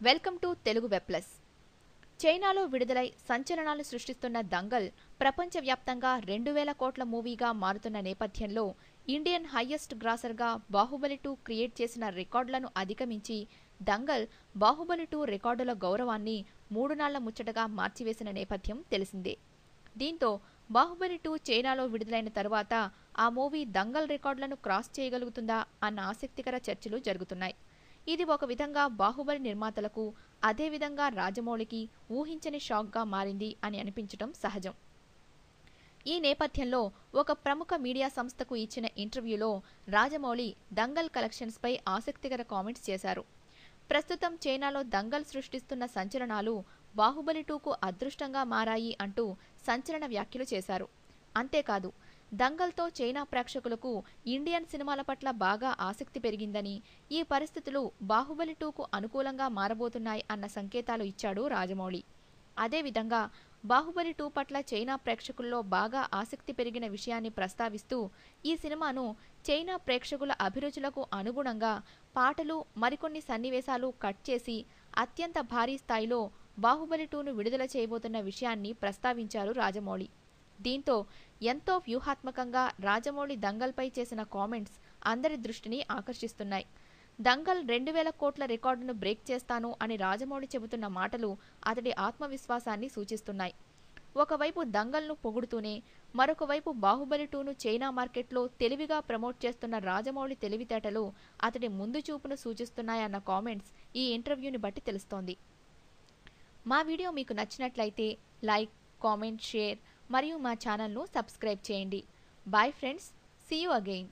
Welcome to Telugu web plus చైనాలో విడుదలై సంచలనాలు సృష్టిస్తున్న దంగల్ ప్రపంచవ్యాప్తంగా రెండు వేల కోట్ల మూవీగా మారుతున్న నేపథ్యంలో ఇండియన్ హయ్యెస్ట్ గ్రాసర్గా బాహుబలి టూ క్రియేట్ చేసిన రికార్డులను అధిగమించి దంగల్ బాహుబలి టూ రికార్డుల గౌరవాన్ని మూడు నాళ్ళ ముచ్చటగా మార్చివేసిన నేపథ్యం తెలిసిందే. దీంతో బాహుబలి టూ చైనాలో విడుదలైన తరువాత ఆ మూవీ దంగల్ రికార్డులను క్రాస్ చేయగలుగుతుందా అన్న ఆసక్తికర చర్చలు జరుగుతున్నాయి. ఇది ఒక విధంగా బాహుబలి నిర్మాతలకు అదేవిధంగా రాజమౌళికి ఊహించని షాక్గా మారింది అని అనిపించటం సహజం. ఈ నేపథ్యంలో ఒక ప్రముఖ మీడియా సంస్థకు ఇచ్చిన ఇంటర్వ్యూలో రాజమౌళి దంగల్ కలెక్షన్స్పై ఆసక్తికర కామెంట్స్ చేశారు. ప్రస్తుతం చైనాలో దంగల్ సృష్టిస్తున్న సంచలనాలు బాహుబలి టూకు అదృష్టంగా మారాయి అంటూ సంచలన వ్యాఖ్యలు చేశారు. అంతేకాదు దంగల్తో చైనా ప్రేక్షకులకు ఇండియన్ సినిమాల పట్ల బాగా ఆసక్తి పెరిగిందని ఈ పరిస్థితులు బాహుబలి టూకు అనుకూలంగా మారబోతున్నాయి అన్న సంకేతాలు ఇచ్చాడు రాజమౌళి. అదేవిధంగా బాహుబలి టూ పట్ల చైనా ప్రేక్షకుల్లో బాగా ఆసక్తి పెరిగిన విషయాన్ని ప్రస్తావిస్తూ ఈ సినిమాను చైనా ప్రేక్షకుల అభిరుచులకు అనుగుణంగా పాటలు మరికొన్ని సన్నివేశాలు కట్ చేసి అత్యంత భారీ స్థాయిలో బాహుబలి టూను విడుదల చేయబోతున్న విషయాన్ని ప్రస్తావించారు రాజమౌళి. దీంతో ఎంతో వ్యూహాత్మకంగా రాజమౌళి దంగల్పై చేసిన కామెంట్స్ అందరి దృష్టిని ఆకర్షిస్తున్నాయి. దంగల్ రెండు వేల కోట్ల రికార్డును బ్రేక్ చేస్తాను అని రాజమౌళి చెబుతున్న మాటలు అతడి ఆత్మవిశ్వాసాన్ని సూచిస్తున్నాయి. ఒకవైపు దంగల్ను పొగుడుతూనే మరొకవైపు బాహుబలి టూను చైనా మార్కెట్లో తెలివిగా ప్రమోట్ చేస్తున్న రాజమౌళి తెలివితేటలు అతడి ముందు చూపును సూచిస్తున్నాయన్న కామెంట్స్ ఈ ఇంటర్వ్యూని బట్టి తెలుస్తోంది. మా వీడియో మీకు నచ్చినట్లయితే లైక్ కామెంట్ షేర్ మరియు మా ఛానల్ను సబ్స్క్రైబ్ చేయండి. Bye friends see you again